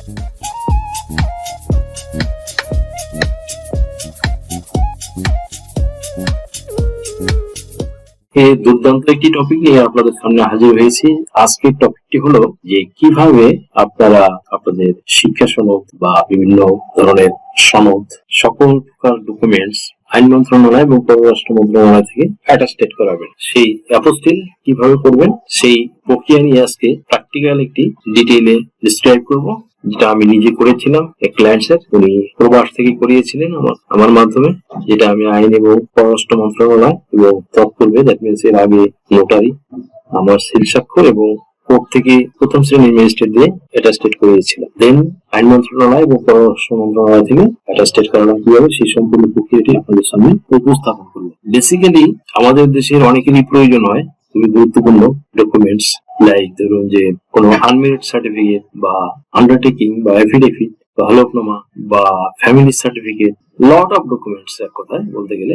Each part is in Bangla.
এই দুর্দান্ত একটি টপিক নিয়ে আপনাদের সামনে হাজির হয়েছি। আজকের টপিকটি হলো যে কীভাবে আপনারা আপনাদের শিক্ষা সনদ বা বিভিন্ন ধরনের সনদ, সকল প্রকার ডকুমেন্টস আইন মন্ত্রণালয় এবং পররাষ্ট্র মন্ত্রণালয় থেকে অ্যাটাস্টেড করাবেন। সেই অ্যাপোস্টিল কীভাবে করবেন, সেই প্রক্রিয়া নিয়ে আজকে প্র্যাকটিক্যাল একটি ডিটেইলে ডিসক্রাইব করব। যেটা আমি নিজে করেছিলাম, এক ক্লায়েন্টসের উনি প্রবাস থেকে করিয়েছিলেন আমার আমার মাধ্যমে, যেটা আমি আইন এবং পররাষ্ট্র মন্ত্রণালয় এবং তৎপূর্বে দ্যাট মিনস এর আগে নোটারি আমার সিল স্বাক্ষর এবং কোর্ট থেকে প্রথম শ্রেণির ম্যাজিস্ট্রেট দিয়ে অ্যাটাস্টেড করিয়েছিলাম। দেন আইন মন্ত্রণালয় এবং পররাষ্ট্র মন্ত্রণালয় থেকে অ্যাটাস্টেড করানো কীভাবে, সেই সম্পূর্ণ প্রক্রিয়াটি আপনাদের সামনে উপস্থাপন করব বেসিক্যালি আমাদের দেশের অনেকেরই প্রয়োজন হয়, খুবই গুরুত্বপূর্ণ ডকুমেন্টস লাইক ধরুন যে কোনো আনমেরিড সার্টিফিকেট বা আন্ডারটেকিং বা এফিডেভিট বা হলফনামা বা family certificate lot of documents এক কথায় বলতে গেলে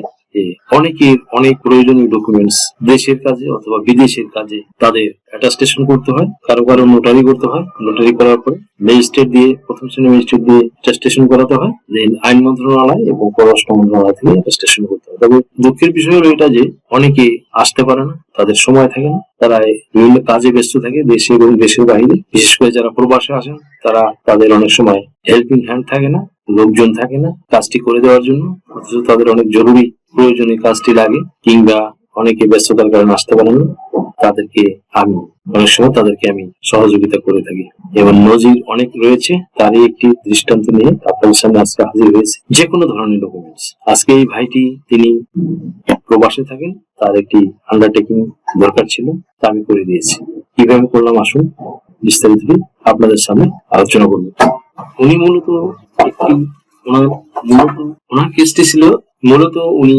অনেকের অনেক প্রয়োজনীয় ডকুমেন্টস দেশের কাজে অথবা বিদেশের কাজে তাদের অ্যাটাস্টেশন করতে হয়, কারও কারও নোটারি করতে হয় নোটারি করার পরে ম্যাজিস্ট্রেট দিয়ে, প্রথম শ্রেণি ম্যাজিস্ট্রেট দিয়ে অ্যাটাস্টেশন করাতে হয় দেন আইন মন্ত্রণালয় এবং পররাষ্ট্র মন্ত্রণালয় থেকে অ্যাটাস্টেশন করতে হয়। তবে দুঃখের বিষয় হলো এটা যে অনেকে আসতে পারে না, তাদের সময় থাকে না, তারা বিভিন্ন কাজে ব্যস্ত থাকে, দেশে এবং দেশের বাইরে। বিশেষ করে যারা প্রবাসে আসেন, তারা তাদের অনেক সময় হেল্পিং হ্যান্ড থাকে না, লোকজন থাকে না কাজটি করে দেওয়ার জন্য, অথচ তাদের অনেক জরুরি প্রয়োজনীয় কাজটি লাগে, কিংবা অনেকে ব্যস্ততার কারণে আসতে পারেন তাদেরকে আমি অনেক সময় তাদেরকে আমি সহযোগিতা করে থাকি। এবং নজির অনেক রয়েছে, তারই একটি দৃষ্টান্ত নিয়ে আপনাদের সামনে আজকে হাজির হয়েছে। যে কোনো ধরনের ডকুমেন্টস আজকে এই ভাইটি, তিনি প্রবাসে থাকেন, তার একটি আন্ডারটেকিং দরকার ছিল, তা আমি করে দিয়েছি। কীভাবে করলাম? আসুন, বিস্তারিত আপনাদের সামনে আলোচনা করব। উনি মূলত একটি, ওনার মূলত, ওনার কেসটি ছিল মূলত উনি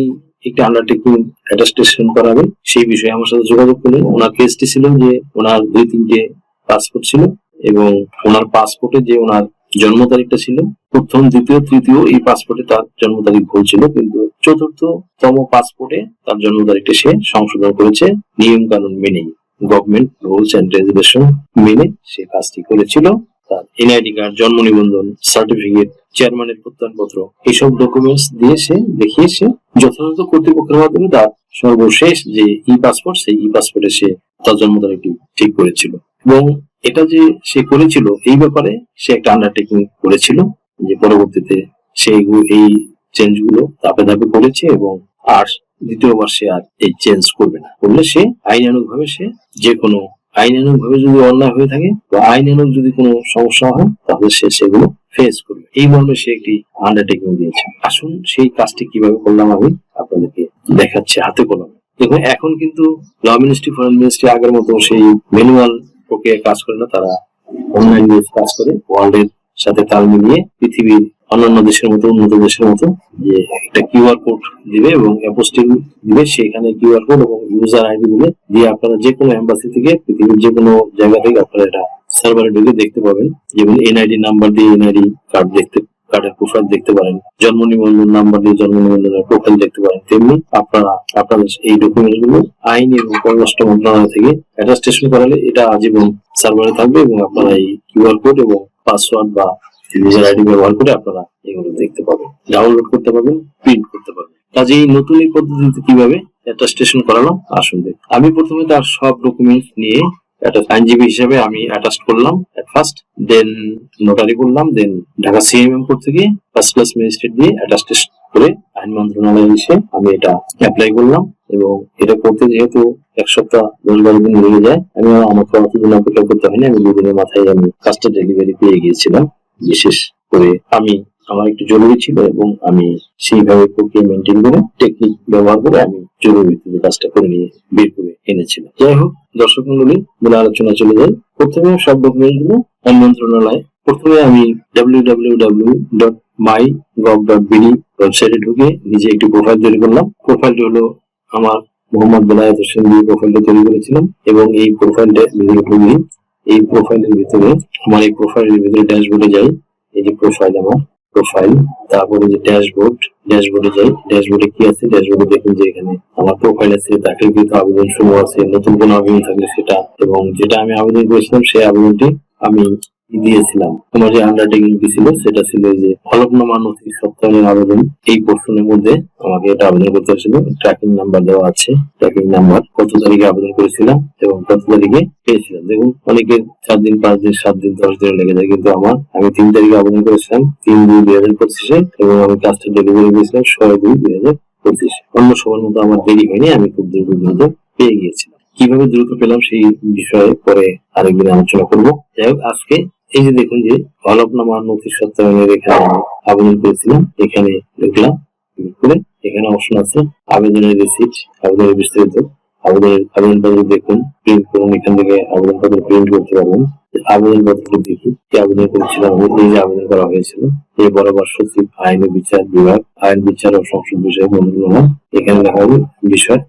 একটি আন্ডারটেকিং অ্যাটাস্টেশন করাবেন। সেই বিষয়ে আমার সাথে যোগাযোগ করলেন ওনার কেসটি ছিল যে ওনার দুই তিনটে পাসপোর্ট ছিল এবং ওনার পাসপোর্টে যে ওনার জন্ম তারিখটা ছিল, প্রথম, দ্বিতীয়, তৃতীয় এই পাসপোর্টে তার জন্ম তারিখ ভুল ছিল কিন্তু চতুর্থতম পাসপোর্টে তার জন্ম তারিখটা সে সংশোধন করেছে। নিয়ম কানুন মেনেই গভর্নমেন্ট রুলস এন্ড রেজুলেশন মেনে সে কাজটি করেছিল। তার এনআইডি কার্ড জন্ম নিবন্ধন সার্টিফিকেট চেয়ারম্যানের প্রত্যয়নপত্র এইসব ডকুমেন্টস দিয়ে সে দেখিয়ে সে যথাযথ কর্তৃপক্ষের মাধ্যমে তার সর্বশেষ যে ই পাসপোর্ট সেই ই পাসপোর্টে সে তার জন্ম তারিখটি ঠিক করেছিল। এবং এটা যে সে করেছিল, এই ব্যাপারে সে একটা আন্ডারটেকিং করেছিল যে পরবর্তীতে সে এই চেঞ্জগুলো ধাপে ধাপে করেছে এবং আর দ্বিতীয়বার সে আর এই চেঞ্জ করবে না। করলে সে আইনানুগ ভাবে সে যে কোনো আইনানুগ ভাবে যদি অন্যায় হয়ে থাকে, বা আইনানুগ যদি কোনো সমস্যা হয়, তাহলে সে সেগুলো ফেস করবে। এই মর্মে সে একটি আন্ডারটেকিং দিয়েছে। আসুন সেই কাজটি কীভাবে করলাম আমি আপনাদেরকে দেখাচ্ছি হাতে কলমে। দেখুন, এখন কিন্তু ল মিনিস্ট্রি ফরেন মিনিস্ট্রি আগের মতো সেই ম্যানুয়াল প্রক্রিয়ায় কাজ করে না, তারা অনলাইন কাজ করে। ওয়ার্ল্ডের সাথে তাল মিলিয়ে পৃথিবীর অন্যান্য দেশের মতো, উন্নত দেশের মতো, যে একটা কিউআর কোড দিবে এবং অ্যাপোস্টিল দিবে, সেখানে কিউআর কোড এবং ইউজার আইডি দিবে, দিয়ে আপনারা যে কোনো এম্বাসি থেকে, পৃথিবীর যে কোনো জায়গা থেকে আপনারা এটা সার্ভারে ঢুকে দেখতে পাবেন। যেমন এনআইডি নাম্বার দিয়ে এনআইডি কার্ড দেখতে কার্ডের প্রোফাইল দেখতে পারেন। জন্ম নিবন্ধন নাম্বার দিয়ে জন্ম নিবন্ধনের প্রোফাইল দেখতে পারেন। তেমনি আপনারা, আপনাদের এই ডকুমেন্টগুলো আইন এবং পররাষ্ট্র মন্ত্রণালয় থেকে অ্যাটাস্টেশন করালে এটা আজীবন সার্ভারে থাকবে এবং আপনারা এই কিউআর কোড এবং পাসওয়ার্ড বা ইউজার আইডি ব্যবহার করে আপনারা এগুলো দেখতে পাবেন ডাউনলোড করতে পারবেন প্রিন্ট করতে পারবেন কাজে এই নতুন এই পদ্ধতিতে কীভাবে অ্যাটাস্টেশন করানো আসুন দেখুন। আমি প্রথমে তার সব ডকুমেন্ট নিয়ে আইনজীবী হিসেবে আমি অ্যাটাস্ট করলাম ফার্স্ট দেন নোটারি করলাম দেন ঢাকা সিএমএম কোর্ট থেকে ফার্স্ট ক্লাস ম্যাজিস্ট্রেট দিয়ে অ্যাটাস্টেশন করে আইন মন্ত্রণালয়ে এসে আমি এটা অ্যাপ্লাই করলাম, এবং এটা করতে যেহেতু এক সপ্তাহ, দশ বারো দিন লেগে যায়, আমি আমাকে অতদিন অপেক্ষা করতে হয়নি, আমি দুদিনের মাথায় আমি কাজটা ডেলিভারি পেয়ে গিয়েছিলাম বিশেষ করে আমি, আমার একটু জরুরি ছিল এবং আমি সেইভাবে প্রক্রিয়া মেনটেন করে টেকনিক ব্যবহার করে আমি জরুরি ভিত্তিতে কাজটা করে নিয়ে বের করে এনেছিলাম। যাই হোক, দর্শক মন্ডলী মূল আলোচনা চলে যায় প্রথমে সব ডকুমেন্টগুলো মন্ত্রণালয় প্রথমে আমি W W W dot my gov dot BD ওয়েবসাইটে ঢুকে নিজে একটি প্রোফাইল তৈরি করলাম। প্রোফাইলটি হলো আমার মোহাম্মদ বেলায়েত হোসেন দিয়ে প্রোফাইলটা তৈরি করেছিলাম এবং এই প্রোফাইলটা ঢুকি এই প্রোফাইলের ভিতরে, আমার এই প্রোফাইলের ভিতরে ড্যাশবোর্ডে যাই। এই যে প্রোফাইল আমার প্রোফাইল তারপরে যে ড্যাশবোর্ড ড্যাশবোর্ডে যাই। ড্যাশবোর্ডে কি আছে? ড্যাশবোর্ডে দেখুন যে এখানে আমার প্রোফাইল আছে দাখিলকৃত আবেদন সমূহ আছে, নতুন কোনো আবেদন থাকলে সেটা, এবং যেটা আমি আবেদন করেছিলাম সেই আবেদনটি আমি দিয়েছিলাম। তোমার যে আন্ডারটেকিং ছিল, সেটা ছিল যে হলফনামা নথি সপ্তাহের আবেদন। এই প্রশ্নের মধ্যে আমাকে এটা আবেদন করতে হয়েছিল। ট্র্যাকিং নাম্বার দেওয়া আছে। ট্র্যাকিং নাম্বার কত তারিখে আবেদন করেছিলাম এবং কত তারিখে পেয়েছিলাম। দেখুন, অনেকে চার দিন, পাঁচ দিন, সাত দিন, দশ দিন লেগে যায়, কিন্তু আমার, আমি তিন তারিখে আবেদন করেছিলাম, তিন দুই দুই হাজার পঁচিশে এবং আমি কাজটা ডেলিভারি দিয়েছিলাম ছয় দুই দুই হাজার পঁচিশে। অন্য সবার মতো আমার দেরি হয়নি, আমি খুব দ্রুত দ্রুত পেয়ে গিয়েছিলাম। কীভাবে দ্রুত পেলাম সেই বিষয়ে পরে আরেকদিন আলোচনা করব। যাই হোক, আজকে এই যে দেখুন যে হলফনামা নথি সত্যায়নের এখানে আবেদন করেছিলাম। এখানে ঢুকলাম করে এখানে অপশন আছে, আবেদনের রিসিপ্ট আবেদনের বিস্তারিত। আবেদনের আবেদনপত্র দেখুন প্রিন্ট করুন, এখান থেকে আবেদনপত্র প্রিন্ট করতে পারবেন। আবেদন পত্র দেখি কি আবেদন করেছিলাম এই যে আবেদন করা হয়েছিল এই বরাবর সচিব, আইন বিচার বিভাগ, আইন, বিচার ও সংসদ বিষয়ে মন্ত্রণালয়, এখানে দেখা হবে বিষয়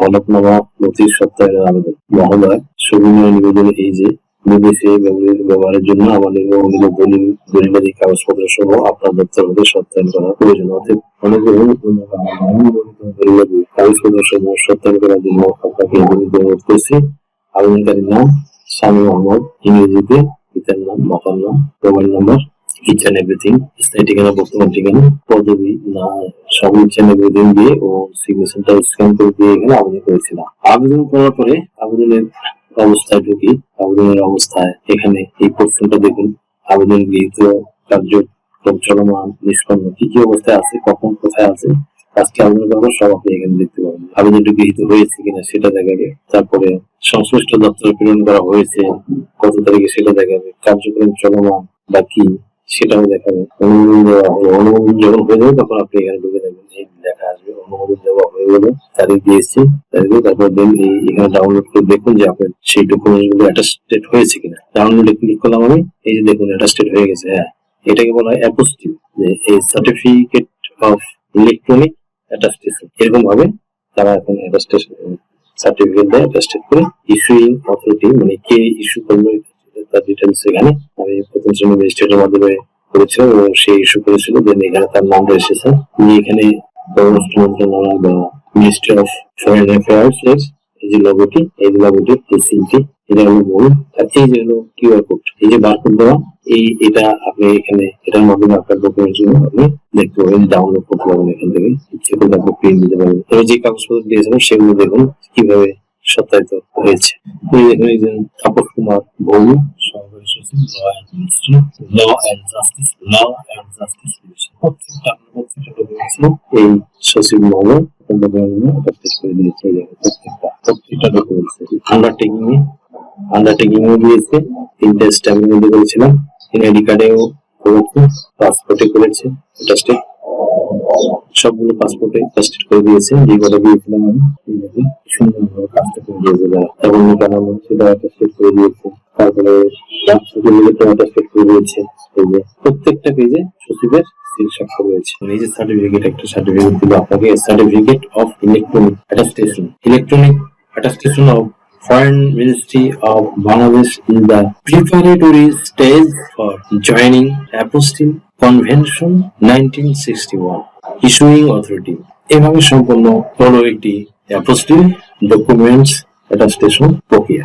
হলফনামা নথি সত্যায়নের আবেদন। মহোদয় সবিনয় নিবেদন এই যে বিদেশে ব্যবহৃত ব্যবহারের জন্য আমাদের দলিল কাগজপত্র সহ আপনার দপ্তর হতে সত্যায়ন করা প্রয়োজন। দলিলাদি কাগজপত্র সমূহ সত্যায়ন করার জন্য আপনাকে অনুরোধ করছি। আবেদনকারীর নাম স্বামী মোহাম্মদ ইংরেজিতে পিতার নাম, মাতার নাম, মোবাইল নাম্বার স্থায়ী ঠিকানা, বর্তমান ঠিকানা, পদবি না, সব ইচ দিয়ে ও সিগনেচারটা স্ক্যান করে দিয়ে এখানে আবেদন করেছিলাম। আবেদন করার পরে আবেদনের অবস্থায় ঢুকি, আবেদনের অবস্থায়। এখানে এই পোর্শনটা দেখুন, আবেদন গৃহীত কার্য চলমান নিষ্পন্ন। কি কি অবস্থায় আছে, কখন, কোথায় আছে, আজকে আবেদন করব, সব আপনি এখানে দেখতে পাবেন আবেদনটি গৃহীত হয়েছে কিনা সেটা দেখা দেখাবে, তারপরে সংশ্লিষ্ট দপ্তরে প্রেরণ করা হয়েছে, কত তারিখে সেটা দেখা যাবে কার্যক্রম চলমান বা কি সেটাও দেখাবে। অনুমোদন দেওয়া হলো অনুমোদন যখন হয়ে যাবে তখন আপনি এখানে ঢুকে দেখবেন এই লেখা আসবে, অনুমোদন দেওয়া হয়ে গেল। তারিখ দিয়েছি। তারিখে তারপর দেন এই এখানে ডাউনলোড করে দেখুন যে আপনার সেই ডকুমেন্টগুলো অ্যাটাস্টেড হয়েছে কিনা। ডাউনলোডে ক্লিক করলাম আমি। এই যে দেখুন অ্যাটাস্টেড হয়ে গেছে। হ্যাঁ এটাকে বলা হয় অ্যাপোস্টিল যে এই সার্টিফিকেট অফ ইলেকট্রনিক অ্যাটাস্টেশন এরকম ভাবে তারা এখন অ্যাটাস্টেশন সার্টিফিকেট দেয় অ্যাটাস্টেড করে ইস্যুইং অথরিটি মানে কে ইস্যু করবে তার ডিটেলস এখানে। আমি প্রথম শ্রেণি ম্যাজিস্ট্রেটের মাধ্যমে করেছিলাম এবং সে ইস্যু করেছিল দেন এখানে তার নামটা এসেছে। উনি এখানে পররাষ্ট্র মন্ত্রণালয় বা মিনিস্ট্রি অফ ফরেন অ্যাফেয়ার্স এর এই যে লোগোটি এই যে লোগোটি এই এটা হলো মূল। আর এই যে হলো কিউআর কোড এই যে বারকোড দেওয়া, এই এটা আপনি এখানে, এটার মাধ্যমে আপনার ডকুমেন্টসগুলো আপনি দেখতে পাবেন ডাউনলোড করতে পারবেন এখান থেকে। ইচ্ছে করলে আপনি প্রিন্ট দিতে পারবেন। তবে যে কাগজপত্র দিয়েছিলাম, সেগুলো দেখুন, কীভাবে সত্যায়িত হয়েছে। তাপস কুমার ভৌমি সহকারী সচিব law and law and justice law and justice প্রত্যেকটা প্রত্যেকটা ডকুমেন্টস এই সচিব মহোদয় করে দিয়েছে এই প্রত্যেকটা প্রত্যেকটা ডকুমেন্টস আন্ডারটেকিং এ আন্ডারটেকিং ও দিয়েছে তিনটা স্ট্যাম্পের মধ্যে করেছিলাম এনআইডি কার্ডেও করেছে পাসপোর্টে করেছে অ্যাটাস্টেড সবগুলো পাসপোর্টে অ্যাটাস্টেড করে দিয়েছে। যে কটা দিয়েছিলাম আমি। সুন্দরভাবে কাজটা করে দিয়েছে তারা তখন নিকানাম সেটা অ্যাটাস্টেড করে দিয়েছে। তারপরে সার্টিফিকেটটা অ্যাটাস্টেড করে দিয়েছে। এই প্রত্যেকটা পেজে সচিবের স্বাক্ষর রয়েছে। এই যে সার্টিফিকেট একটা সার্টিফিকেট দিল আপনাকে। Certificate of electronic attestation electronic attestation of Foreign Ministry of Bangladesh in the preparatory stage for joining Apostille Convention 1961 issuing authority এভাবে সম্পন্ন হলো একটি অ্যাপোস্টিল ডকুমেন্টস অ্যাটাস্টেশন প্রক্রিয়া।